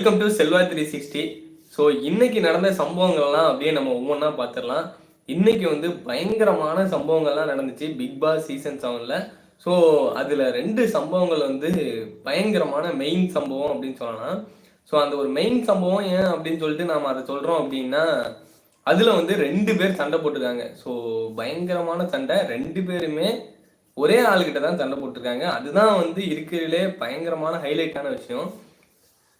Welcome to Selva three sixty so இன்னைக்கு நடந்த சம்பவங்கள்லாம் அப்படியே நம்ம ஒவ்வொன்றா பார்த்துடலாம் இன்னைக்கு வந்து பயங்கரமான சம்பவங்கள்லாம் நடந்துச்சு பிக் பாஸ் சீசன் செவனில் ஸோ அதில் ரெண்டு சம்பவங்கள் வந்து பயங்கரமான மெயின் சம்பவம் அப்படின்னு சொல்லலாம். ஸோ அந்த ஒரு மெயின் சம்பவம் ஏன் அப்படின்னு சொல்லிட்டு நாம் அதை சொல்கிறோம் அப்படின்னா அதில் வந்து ரெண்டு பேர் சண்டை போட்டிருக்காங்க. ஸோ பயங்கரமான சண்டை. ரெண்டு பேருமே ஒரே ஆளுகிட்ட தான் சண்டை போட்டிருக்காங்க. அதுதான் வந்து இருக்கிறதுலே பயங்கரமான ஹைலைட்டான விஷயம்.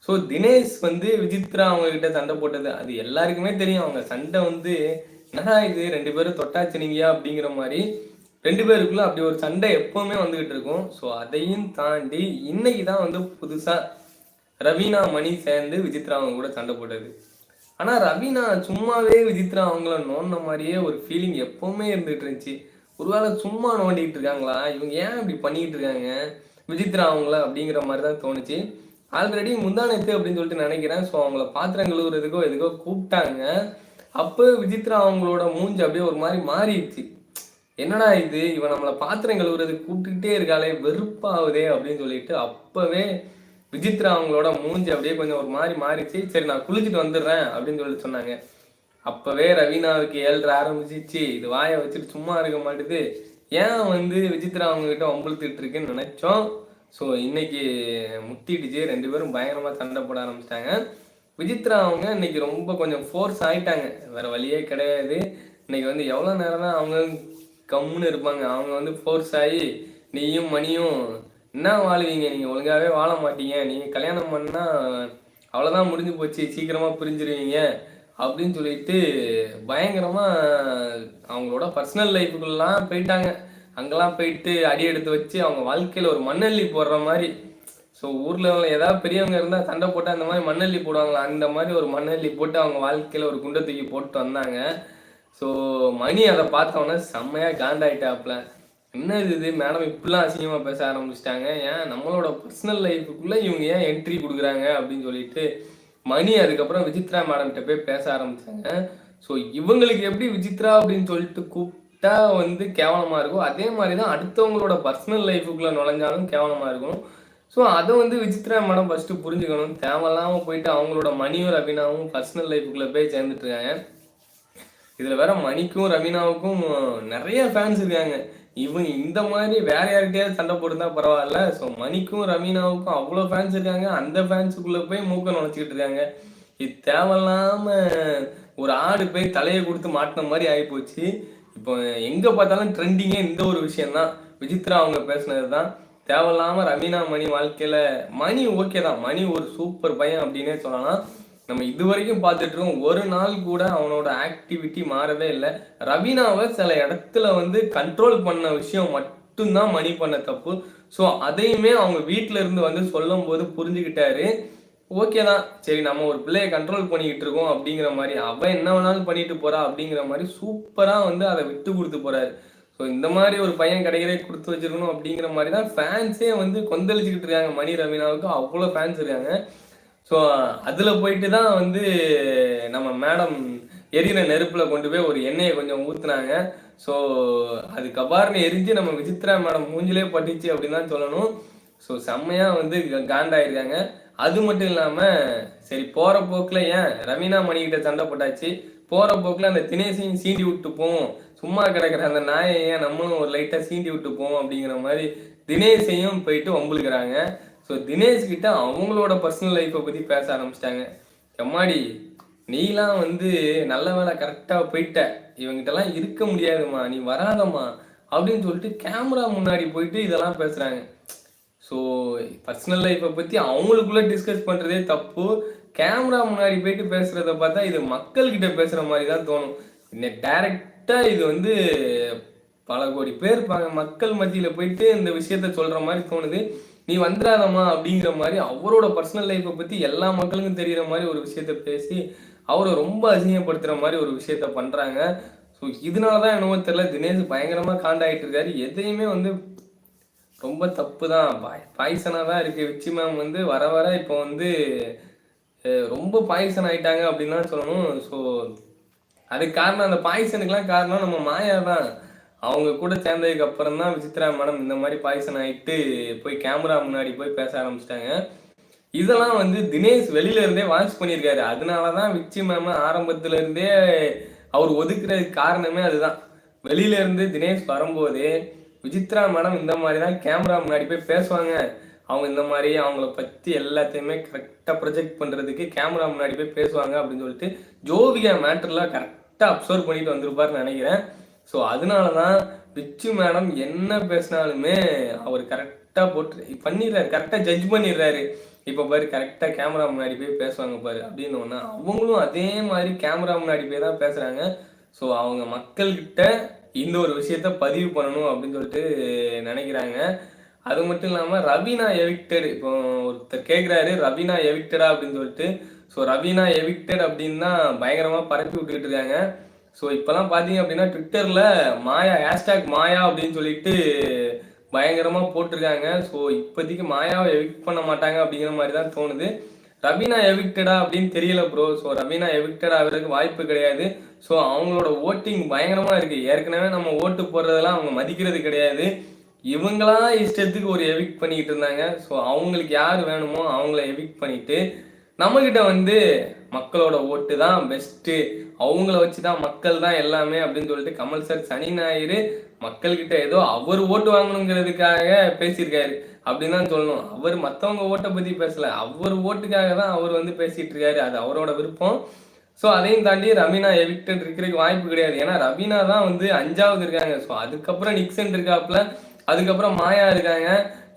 ஸோ தினேஷ் வந்து விசித்ரா அவங்க கிட்ட சண்டை போட்டது அது எல்லாருக்குமே தெரியும். அவங்க சண்டை வந்து என்னடா இது? ரெண்டு பேரும் தொட்டாச்சினிங்கயா அப்படிங்கிற மாதிரி ரெண்டு பேருக்குள்ள அப்படி ஒரு சண்டை எப்பவுமே வந்துகிட்டு இருக்கும். ஸோ அதையும் தாண்டி இன்னைக்கு தான் வந்து புதுசா ரவீனா மணி சேர்ந்து விசித்ரா அவங்க கூட சண்டை போட்டது. ஆனா ரவீனா சும்மாவே விசித்ரா அவங்கள நோண்டின மாதிரியே ஒரு ஃபீலிங் எப்பவுமே இருந்துகிட்டு இருந்துச்சு. ஒருவேளை சும்மா நோண்டிட்டு இருக்காங்களா? இவங்க ஏன் இப்படி பண்ணிட்டு இருக்காங்க? விசித்ரா அவங்கள அப்படிங்கிற மாதிரி தான் தோணுச்சு. ஆல்ரெடி முந்தானத்து அப்படின்னு சொல்லிட்டு நினைக்கிறேன். ஸோ அவங்கள பாத்திரம் கழுவுறதுக்கோ எதுக்கோ கூப்பிட்டாங்க. அப்போ விஜித்ரா அவங்களோட மூஞ்சி அப்படியே ஒரு மாதிரி மாறிடுச்சு. என்னடா இது? இவன் நம்மளை பாத்திரம் கழுவுறதுக்கு கூப்பிட்டுக்கிட்டே இருக்காளே வெறுப்பாகுதே அப்படின்னு சொல்லிட்டு அப்போவே விஜித்ரா அவங்களோட மூஞ்சி அப்படியே கொஞ்சம் ஒரு மாதிரி மாறிச்சு சரி நான் குளிச்சுட்டு வந்துடுறேன் அப்படின்னு சொல்லிட்டு சொன்னாங்க. அப்பவே ரவீனாவுக்கு ஏழ்ற ஆரம்பிச்சிச்சு. இது வாயை வச்சுட்டு சும்மா இருக்க மாட்டுது. ஏன் வந்து விஜித்ரா அவங்க கிட்ட வம்புழுத்துட்டு இருக்குன்னு நினைச்சோம். ஸோ இன்னைக்கு முத்திடுச்சு ரெண்டு பேரும் பயங்கரமாக சண்டை போட ஆரம்பிச்சிட்டாங்க. விஜித்ரா அவங்க இன்னைக்கு ரொம்ப கொஞ்சம் ஃபோர்ஸ் ஆகிட்டாங்க வேற வழியே கிடையாது. இன்னைக்கு வந்து எவ்வளோ நேரம் தான் அவங்க கம்முன்னு இருப்பாங்க. அவங்க வந்து ஃபோர்ஸ் ஆகி நீயும் மணியும் என்ன வாழுவீங்க? நீங்கள் ஒழுங்காகவே வாழ மாட்டீங்க. நீங்கள் கல்யாணம் பண்ணால் அவ்வளோதான் முடிஞ்சு போச்சு. சீக்கிரமாக பிரிஞ்சிருவீங்க. அப்படின்னு சொல்லிட்டு பயங்கரமாக அவங்களோட பர்சனல் லைஃபுக்குள்ளலாம் போயிட்டாங்க. அங்கெல்லாம் போயிட்டு அடி எடுத்து வச்சு அவங்க வாழ்க்கையில் ஒரு மண்ணள்ளி போடுற மாதிரி. ஸோ ஊரில் ஏதாவது பெரியவங்க இருந்தால் சண்டை போட்டு அந்த மாதிரி மண்ணள்ளி போடுவாங்களா? அந்த மாதிரி ஒரு மண்ணள்ளி போட்டு அவங்க வாழ்க்கையில் ஒரு குண்டை தூக்கி போட்டு வந்தாங்க. ஸோ மணி அதை பார்த்தோன்னே செம்மையாக காண்டாயிட்டாப்ல என்ன இது இது? மேடம் இப்படிலாம் அசிங்கமாக பேச ஆரம்பிச்சிட்டாங்க. ஏன்? நம்மளோட பர்சனல் லைஃபுக்குள்ளே இவங்க ஏன் என்ட்ரி கொடுக்குறாங்க அப்படின்னு சொல்லிட்டு மணி அதுக்கப்புறம் விசித்ரா மேடம்கிட்ட போய் பேச ஆரம்பிச்சாங்க. ஸோ இவங்களுக்கு எப்படி விசித்ரா அப்படின்னு சொல்லிட்டு கூப்பிட்டு வந்து கேவலமாக இருக்கும். அதே மாதிரி தான் அடுத்தவங்களோட பர்சனல் லைஃபுக்குள்ளே நுழைஞ்சாலும் கேவலமாக இருக்கும். ஸோ அதை வந்து விசித்ரா மேடம் ஃபஸ்ட்டு புரிஞ்சுக்கணும். தேவையில்லாமல் போயிட்டு அவங்களோட மணியும் ரவீனாவும் பர்சனல் லைஃபுக்குள்ளே போய் சேர்ந்துட்டு இருக்காங்க. இதில் வேற மணிக்கும் ரவீனாவுக்கும் நிறைய ஃபேன்ஸ் இருக்காங்க. இவன் இந்த மாதிரி வேற யார்கிட்டயாவது சண்டை போட்டுருந்தா பரவாயில்ல. ஸோ மணிக்கும் ரவீனாவுக்கும் அவ்வளோ ஃபேன்ஸ் இருக்காங்க. அந்த ஃபேன்ஸுக்குள்ளே போய் மூக்க நுழைச்சிக்கிட்டு இருக்காங்க. இது தேவையில்லாம ஒரு ஆடு போய் தலையை கொடுத்து மாட்டின மாதிரி ஆகிப்போச்சு. இப்போ எங்கே பார்த்தாலும் ட்ரெண்டிங்கே இந்த ஒரு விஷயம் தான் விஜித்ரா அவங்க பேசுனது தான் தேவையில்லாமல் ரவீனா மணி வாழ்க்கையில் மணி ஓகே தான். மணி ஒரு சூப்பர் பையன் அப்படின்னே சொல்லலாம். நம்ம இது வரைக்கும் பார்த்துட்டு இருக்கோம். ஒரு நாள் கூட அவனோட ஆக்டிவிட்டி மாறவே இல்லை. ரவீனாவை சில இடத்துல வந்து கண்ட்ரோல் பண்ண விஷயம் மட்டும்தான் மணி பண்ண தப்பு. ஸோ அதையுமே அவங்க வீட்டில இருந்து வந்து சொல்லும் போது புரிஞ்சுக்கிட்டாரு. ஓகே தான். சரி நம்ம ஒரு பிள்ளைய கண்ட்ரோல் பண்ணிக்கிட்டு இருக்கோம் அப்படிங்கிற மாதிரி அவன் என்ன வேணாலும் பண்ணிட்டு போறா அப்படிங்கிற மாதிரி சூப்பராக வந்து அதை விட்டு கொடுத்து போறாரு. ஸோ இந்த மாதிரி ஒரு பையன் கிடைக்கிறே கொடுத்து வச்சிருக்கணும் அப்படிங்கிற மாதிரி தான் ஃபேன்ஸே வந்து கொந்தளிச்சுக்கிட்டு இருக்காங்க. மணி ரவீனாவுக்கு அவ்வளோ ஃபேன்ஸ் இருக்காங்க. ஸோ அதில் போயிட்டு தான் வந்து நம்ம மேடம் எரியிற நெருப்பில் கொண்டு போய் ஒரு எண்ணெயை கொஞ்சம் ஊற்றுனாங்க ஸோ அது கபார்னு எரிஞ்சு நம்ம விசித்ரா மேடம் மூஞ்சிலே பட்டுச்சு அப்படின்னு தான் சொல்லணும். ஸோ செம்மையாக வந்து காண்டாயிருக்காங்க. அது மட்டும் இல்லாமல் சரி போகிற போக்கில் ஏன் ரவீனா மணிக்கிட்ட சண்டை போட்டாச்சு? போகிற போக்கில் அந்த தினேசையும் சீண்டி விட்டு போவோம் சும்மா கிடக்குற அந்த நாயை ஏன் நம்மளும் ஒரு லைட்டாக சீண்டி விட்டு போவோம் அப்படிங்கிற மாதிரி தினேஷையும் போயிட்டு வம்புழுக்கிறாங்க. ஸோ தினேஷ் கிட்ட அவங்களோட பர்சனல் லைஃப்பை பற்றி பேச ஆரம்பிச்சிட்டாங்க. எம்மாடி நீலாம் வந்து நல்ல வேலை கரெக்டாக போயிட்ட. இவங்கிட்டலாம் இருக்க முடியாதும்மா நீ வராதம்மா அப்படின்னு சொல்லிட்டு கேமரா முன்னாடி போயிட்டு இதெல்லாம் பேசுகிறாங்க ஸோ பர்சனல் லைஃப்பை பற்றி அவங்களுக்குள்ள டிஸ்கஸ் பண்ணுறதே தப்பு. கேமரா முன்னாடி போயிட்டு பேசுகிறத பார்த்தா இது மக்கள்கிட்ட பேசுகிற மாதிரி தான் தோணும். இன்னும் டேரெக்டாக இது வந்து பல கோடி பேர் மக்கள் மத்தியில் போயிட்டு இந்த விஷயத்த சொல்கிற மாதிரி தோணுது. நீ வந்துடாதம்மா அப்படிங்கிற மாதிரி அவரோட பர்சனல் லைஃப்பை பற்றி எல்லா மக்களுக்கும் தெரிகிற மாதிரி ஒரு விஷயத்த பேசி அவரை ரொம்ப அசிங்கப்படுத்துகிற மாதிரி ஒரு விஷயத்த பண்ணுறாங்க ஸோ இதனால தான் என்னவோ தெரியல தினேஷ் பயங்கரமாக காண்டாயிட்டு இருக்காரு. எதையுமே வந்து ரொம்ப தப்பு தான் பாய் பாய்சனாக தான் இருக்குது விச்சி மேம் வந்து வர வர இப்போ வந்து ரொம்ப பாய்சன் ஆயிட்டாங்க அப்படின்னு தான் சொல்லணும். ஸோ அதுக்கு காரணம் அந்த பாய்சனுக்கெலாம் காரணம் நம்ம மாயா தான் அவங்க கூட சேர்ந்ததுக்கு அப்புறம் தான் விசித்ரா மேடம் இந்த மாதிரி பாய்சன் ஆகிட்டு போய் கேமரா முன்னாடி போய் பேச ஆரம்பிச்சிட்டாங்க. இதெல்லாம் வந்து தினேஷ் வெளியில இருந்தே வாட்ச் பண்ணியிருக்காரு. அதனாலதான் விச்சி மேம் ஆரம்பத்துல இருந்தே அவர் ஒதுக்குறதுக்கு காரணமே அதுதான். வெளியில இருந்து தினேஷ் வரும்போது விசித்ரா மேடம் இந்த மாதிரி தான் கேமரா முன்னாடி போய் பேசுவாங்க. அவங்க இந்த மாதிரி அவங்கள பற்றி எல்லாத்தையுமே கரெக்டாக ப்ரொஜெக்ட் பண்ணுறதுக்கு கேமரா முன்னாடி போய் பேசுவாங்க அப்படின்னு சொல்லிட்டு ஜோதிகா மேட்டர்லாம் கரெக்டாக அப்சர்வ் பண்ணிட்டு வந்திருப்பாருன்னு நினைக்கிறேன். ஸோ அதனால தான் விச்சு மேடம் என்ன பேசினாலுமே அவர் கரெக்டாக போட்டு பண்ணிடுறாரு கரெக்டாக ஜட்ஜ் பண்ணிடுறாரு. இப்போ பாரு கரெக்டாக கேமரா முன்னாடி போய் பேசுவாங்க பாரு அப்படின்னு ஒன்று அவங்களும் அதே மாதிரி கேமரா முன்னாடி போய் தான் பேசுகிறாங்க ஸோ அவங்க மக்கள்கிட்ட இந்த ஒரு விஷயத்த பதிவு பண்ணணும் அப்படின்னு சொல்லிட்டு நினைக்கிறாங்க. அது மட்டும் இல்லாமல் ரவீனா எவிக்டட் இப்போ ஒருத்தர் கேட்குறாரு ரவீனா எவிக்டடா அப்படின்னு சொல்லிட்டு. ஸோ ரவீனா எவிக்டட் அப்படின்னு தான் பயங்கரமாக பரப்பி விட்டுக்கிட்டு இருக்காங்க. ஸோ இப்போலாம் பார்த்தீங்க அப்படின்னா ட்விட்டரில் மாயா ஹேஷ்டாக் மாயா அப்படின்னு சொல்லிட்டு பயங்கரமாக போட்டிருக்காங்க. ஸோ இப்போதைக்கு மாயாவை எவிக்ட் பண்ண மாட்டாங்க அப்படிங்கிற மாதிரி தான் தோணுது. ரவீனா எவிக்டடா அப்படின்னு தெரியல ப்ரோ ஸோ ரவீனா எவிக்டட் ஆகிறதுக்கு வாய்ப்பு கிடையாது. ஸோ அவங்களோட ஓட்டிங் பயங்கரமாக இருக்குது ஏற்கனவே நம்ம ஓட்டு போடுறதெல்லாம் அவங்க மதிக்கிறது கிடையாது. இவங்களா இஷ்டத்துக்கு ஒரு எவிக்ட் பண்ணிக்கிட்டு இருந்தாங்க. ஸோ அவங்களுக்கு யார் வேணுமோ அவங்கள எவிக்ட் பண்ணிட்டு நம்மக்கிட்ட வந்து மக்களோட ஓட்டு தான் பெஸ்ட்டு அவங்கள வச்சு தான் மக்கள் தான் எல்லாமே அப்படின்னு சொல்லிட்டு கமல் சார் சனி ஞாயிறு மக்கள்கிட்ட ஏதோ அவர் ஓட்டு வாங்கணுங்கிறதுக்காக பேசியிருக்காரு. அப்படின்னு தான் சொல்லணும். அவர் மற்றவங்க ஓட்டை பற்றி பேசல. அவர் ஓட்டுக்காக தான் அவர் வந்து பேசிட்டு இருக்காரு. அது அவரோட விருப்பம். ஸோ அதையும் தாண்டி ரவீனா எவிக்டட் இருக்கிறதுக்கு வாய்ப்பு கிடையாது. ஏன்னா ரவீனா தான் வந்து அஞ்சாவது இருக்காங்க. ஸோ அதுக்கப்புறம் நிக்சன் இருக்காப்புல. அதுக்கப்புறம் மாயா இருக்காங்க.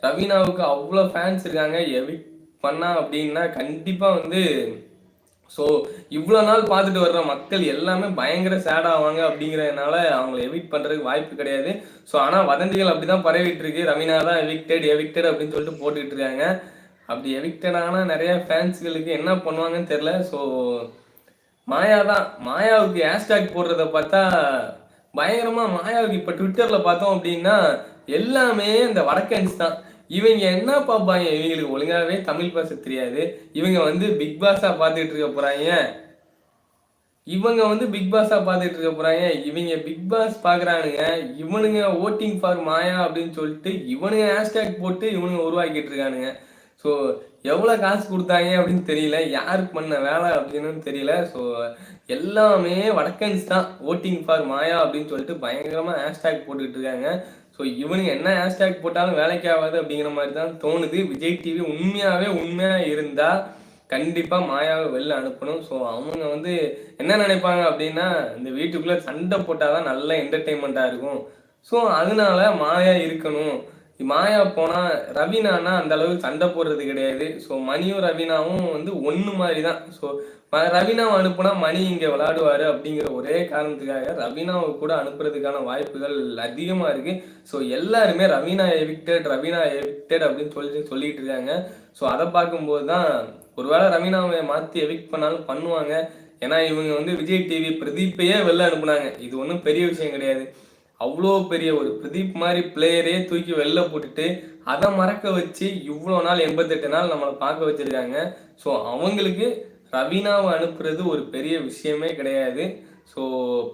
ரவீனாவுக்கு அவ்வளோ ஃபேன்ஸ் இருக்காங்க. எவிக் பண்ணா அப்படின்னா கண்டிப்பாக வந்து ஸோ இவ்வளோ நாள் பார்த்துட்டு வர்ற மக்கள் எல்லாமே பயங்கர சேட் ஆவாங்க அப்படிங்கிறதுனால அவங்கள எவிட் பண்ணுறதுக்கு வாய்ப்பு கிடையாது. ஸோ ஆனால் வதந்திகள் அப்படி தான் பரவிட்டு இருக்கு. ரவீனா தான் எவிக்டட் எவிக்டட் அப்படின்னு சொல்லிட்டு போட்டுக்கிட்டு இருக்காங்க. அப்படி எவிக்டட் ஆனால் நிறைய ஃபேன்ஸ்களுக்கு என்ன பண்ணுவாங்கன்னு தெரில ஸோ மாயா தான். மாயாவுக்கு ஹேஷ்டாக் போடுறத பார்த்தா பயங்கரமாக மாயாவுக்கு இப்போ ட்விட்டரில் பார்த்தோம் அப்படின்னா எல்லாமே இந்த வடக்கன்ஸ் தான். இவங்க என்ன பார்ப்பாங்க இவங்களுக்கு ஒழுங்காவே தமிழ் பேச தெரியாது. இவங்க வந்து பிக் பாஸாக பார்த்துட்டு இருக்க போகிறாங்க இவங்க வந்து பிக் பாஸா பார்த்துட்டு இருக்க போறாங்க. இவங்க பிக் பாஸ் பாக்குறானுங்க இவனுங்க ஓட்டிங் ஃபார் மாயா அப்படின்னு சொல்லிட்டு இவனுங்க ஹேஷ்டேக் போட்டு இவனுங்க உருவாக்கிட்டு இருக்கானுங்க. ஸோ எவ்வளோ காசு கொடுத்தாங்க அப்படின்னு தெரியல. யாருக்கு பண்ண வேலை அப்படின்னு தெரியல. ஸோ எல்லாமே வடக்கன்ஸ் தான் ஓட்டிங் ஃபார் மாயா அப்படின்னு சொல்லிட்டு பயங்கரமாக ஹேஷ்டேக் போட்டுக்கிட்டு இருக்காங்க. ஸோ இவனுங்க என்ன ஹேஷ்டேக் போட்டாலும் வேலைக்கு ஆகாது அப்படிங்கிற மாதிரி தான் தோணுது. விஜய் டிவி உண்மையாகவே உண்மையாக இருந்தால் கண்டிப்பாக மாயாவை வெளில அனுப்பணும். ஸோ அவங்க வந்து என்ன நினைப்பாங்க அப்படின்னா இந்த வீட்டுக்குள்ளே சண்டை போட்டால் தான் நல்ல என்டர்டெயின்மெண்ட்டாக இருக்கும். ஸோ அதனால மாயா இருக்கணும். மாயா போனால் ரவீனானா அந்த அளவுக்கு சண்டை போடுறது கிடையாது. ஸோ மணியும் ரவீனாவும் வந்து ஒன்று மாதிரி தான் ஸோ ரவீனாவை அனுப்புனா மணி இங்கே விளாடுவார் அப்படிங்கிற ஒரே காரணத்துக்காக ரவீனாவை கூட அனுப்புறதுக்கான வாய்ப்புகள் அதிகமாக இருக்குது ஸோ எல்லாருமே ரவீனா எவிக்டட் ரவீனா எவிக்டட் அப்படின்னு சொல்லி சொல்லிட்டு இருக்காங்க. ஸோ அதை பார்க்கும்போது தான் ஒருவேளை ரவீனாவை மாற்றி எவிக்ட் பண்ணாலும் பண்ணுவாங்க. ஏன்னா இவங்க வந்து விஜய் டிவி பிரதீப்பையே வெளில அனுப்புனாங்க. இது ஒன்றும் பெரிய விஷயம் கிடையாது. அவ்வளோ பெரிய ஒரு பிரதீப் மாதிரி பிளேயரே தூக்கி வெளில போட்டுட்டு அதை மறக்க வச்சு இவ்வளோ நாள் எண்பத்தெட்டு நாள் நம்மளை பார்க்க வச்சுருக்காங்க. ஸோ அவங்களுக்கு ரவீனாவை அனுப்புறது ஒரு பெரிய விஷயமே கிடையாது. ஸோ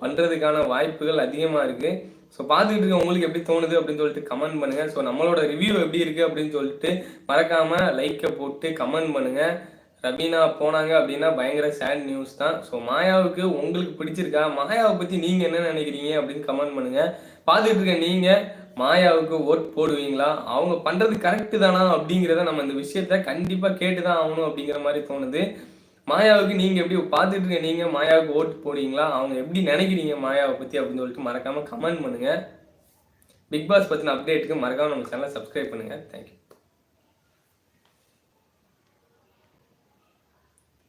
பண்ணுறதுக்கான வாய்ப்புகள் அதிகமாக இருக்குது ஸோ பார்த்துக்கிட்டு இருக்க உங்களுக்கு எப்படி தோணுது அப்படின்னு சொல்லிட்டு கமெண்ட் பண்ணுங்கள் ஸோ நம்மளோட ரிவ்யூ எப்படி இருக்குது அப்படின்னு சொல்லிட்டு மறக்காமல் லைக்கை போட்டு கமெண்ட் பண்ணுங்கள் ரபீனா போனாங்க அப்படின்னா பயங்கர சேட் நியூஸ் தான். ஸோ மாயாவுக்கு உங்களுக்கு பிடிச்சிருக்கா? மாயாவை பற்றி நீங்கள் என்ன நினைக்கிறீங்க அப்படின்னு கமெண்ட் பண்ணுங்கள் பார்த்துட்டு இருக்க நீங்கள் மாயாவுக்கு ஓட் போடுவீங்களா? அவங்க பண்ணுறது கரெக்டு தானா அப்படிங்கிறத நம்ம இந்த விஷயத்த கண்டிப்பாக கேட்டு தான் ஆகணும் அப்படிங்கிற மாதிரி தோணுது. மாயாவுக்கு நீங்கள் எப்படி பார்த்துட்டு இருக்க நீங்கள் மாயாவுக்கு ஓட்டு போடுவீங்களா? அவங்க எப்படி நினைக்கிறீங்க மாயாவை பற்றி அப்படின்னு சொல்லிட்டு மறக்காமல் கமெண்ட் பண்ணுங்கள் பிக் பாஸ் பற்றின அப்டேட்டுக்கு மறக்காமல் நம்ம சேனலை சப்ஸ்கிரைப் பண்ணுங்கள் தேங்க்யூ